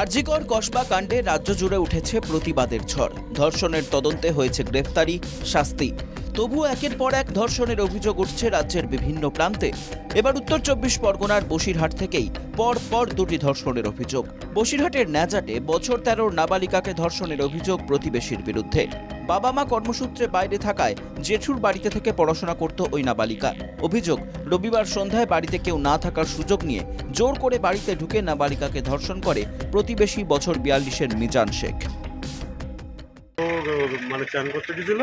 আরজিকর কসবা কাণ্ডে রাজ্য জুড়ে উঠেছে প্রতিবাদের ঝড়। ধর্ষণের তদন্তে হয়েছে গ্রেফতারি, শাস্তি। তবুও একের পর এক ধর্ষণের অভিযোগ উঠছে রাজ্যের বিভিন্ন প্রান্তে। এবার উত্তর চব্বিশ পরগনার বসিরহাট থেকেই পর পর দুটি ধর্ষণের অভিযোগ। বসিরহাটের ন্যাজাটে বছর তেরোর নাবালিকাকে ধর্ষণের অভিযোগ প্রতিবেশীর বিরুদ্ধে। বাবা মা কর্মসূত্রে বাইরে থাকায় জেঠুর বাড়িতে থেকে পড়াশোনা করত ওই নাবালিকা। অভিযোগ, রবিবার সন্ধ্যায় বাড়িতে কেউ না থাকার সুযোগ নিয়ে জোর করে বাড়িতে ঢুকে নাবালিকাকে ধর্ষণ করে প্রতিবেশী বছর বিয়াল্লিশের মিজান শেখ। মানে চান করতে গেছিল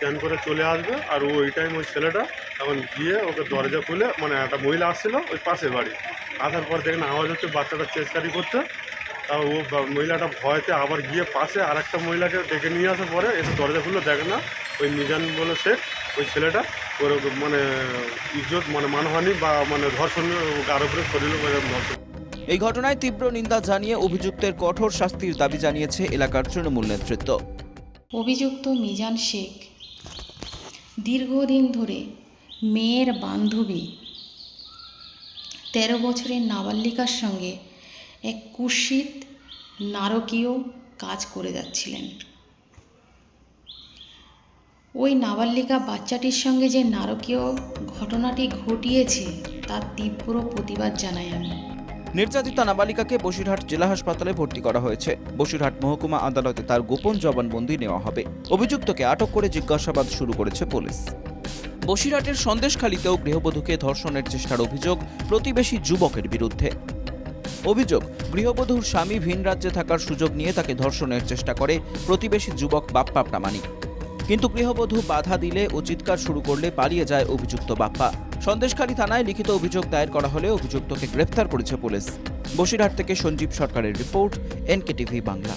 চান করে চলে আসবে আর ওই টাইম ওই ছেলেটা তখন গিয়ে ওকে দরজা খুলে মানে একটা মহিলা আসছিল ওই পাশের বাড়ি। আসার পর দেখেন আওয়াজ হচ্ছে বাচ্চাটা চেষ্টারি করছে। তা ও মহিলাটা ভয়তে আবার গিয়ে পাশে আর একটা মহিলাকে ডেকে নিয়ে আসার পরে এসে দরজা খুলে দেখে না ওই মিজান বলে শেখ ওই ছেলেটা ওর মানে ইজ্জত মানে মানহানি বা মানে ধর্ষণ গার উপরে শরীর ধর্ষণ। এই ঘটনায় তীব্র নিন্দা জানিয়ে অভিযুক্তের কঠোর শাস্তির দাবি জানিয়েছে এলাকার তৃণমূল নেতৃত্ব। অভিযুক্ত মিজান শেখ দীর্ঘদিন ধরে মেয়ের বান্ধবী তেরো বছরের নাবালিকার সঙ্গে এক কুৎসিত নারকীয় কাজ করে যাচ্ছিলেন। ওই নাবালিকা বাচ্চাটির সঙ্গে যে নারকীয় ঘটনাটি ঘটিয়েছে, তার তীব্র প্রতিবাদ জানাই আমি। নির্যাতিতা নাবালিকাকে বসিরহাট জেলা হাসপাতালে ভর্তি করা হয়েছে। বসিরহাট মহকুমা আদালতে তার গোপন জবানবন্দি নেওয়া হবে। অভিযুক্তকে আটক করে জিজ্ঞাসাবাদ শুরু করেছে পুলিশ। বসিরহাটের সন্দেশখালীতেও গৃহবধূকে ধর্ষণের চেষ্টার অভিযোগ প্রতিবেশী যুবকের বিরুদ্ধে। অভিযোগ, গৃহবধূর স্বামী ভিন রাজ্যে থাকার সুযোগ নিয়ে তাকে ধর্ষণের চেষ্টা করে প্রতিবেশী যুবক বাপ্পা প্রামাণিক। কিন্তু গৃহবধূ বাধা দিলে ও চিৎকার শুরু করলে পালিয়ে যায় অভিযুক্ত বাপ্পা। সন্দেশখালী থানায় লিখিত অভিযোগ দায়ের করা হলে অভিযুক্তকে গ্রেফতার করেছে পুলিশ। বসিরহাট থেকে সঞ্জীব সরকারের রিপোর্ট, এনকেটিভি বাংলা।